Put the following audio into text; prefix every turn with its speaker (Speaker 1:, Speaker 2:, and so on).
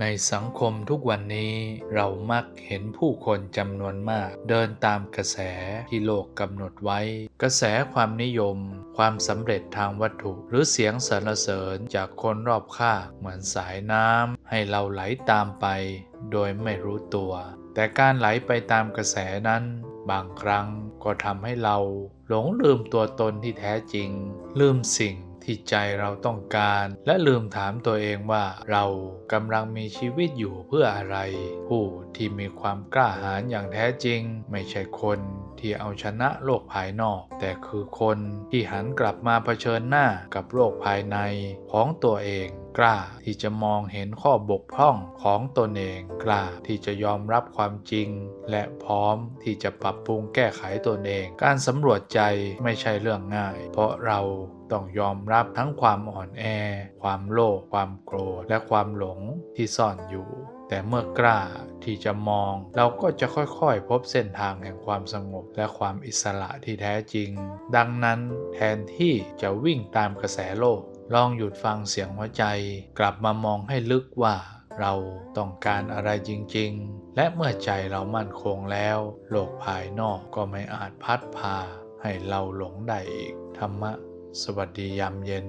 Speaker 1: ในสังคมทุกวันนี้เรามักเห็นผู้คนจำนวนมาก เดินตามกระแสที่โลกกำหนดไว้ กระแสความนิยม ความสำเร็จทางวัตถุ หรือเสียงสรรเสริญจากคนรอบข้างเหมือนสายน้ำให้เราไหลตามไป โดยไม่รู้ตัว แต่การไหลไปตามกระแสนั้น บางครั้งก็ทำให้เรา หลงลืมตัวตนที่แท้จริง ลืมสิ่ง ที่ใจเราต้องการ และลืมถามตัวเองว่าเรากำลังมีชีวิตอยู่เพื่ออะไร ผู้ที่มีความกล้าหาญอย่างแท้จริง ไม่ใช่คนที่เอาชนะโลกภายนอก แต่คือคนที่หันกลับมาเผชิญหน้ากับโลกภายในของตัวเอง กล้าที่จะมองเห็นข้อบกพร่องของตนเองกล้าที่จะยอมรับความจริง และพร้อมที่จะปรับปรุงแก้ไขตนเอง การสำรวจใจไม่ใช่เรื่องง่าย เพราะเราต้องยอมรับทั้งความอ่อนแอ ความโลภความโกรธ และความหลงที่ซ่อนอยู่ แต่เมื่อกล้าที่จะมอง เราก็จะค่อยๆ พบเส้นทางแห่งความสงบและความอิสระที่แท้จริง ดังนั้นแทนที่จะวิ่งตามกระแสโลก ลองหยุดฟังเสียงหัวใจ กลับมามองให้ลึกว่า เราต้องการอะไรจริง ๆ และเมื่อใจเรามั่นคงแล้ว โลกภายนอกก็ไม่อาจพัดพา ให้เราหลงได้อีก ธรรมะ สวัสดียามเย็น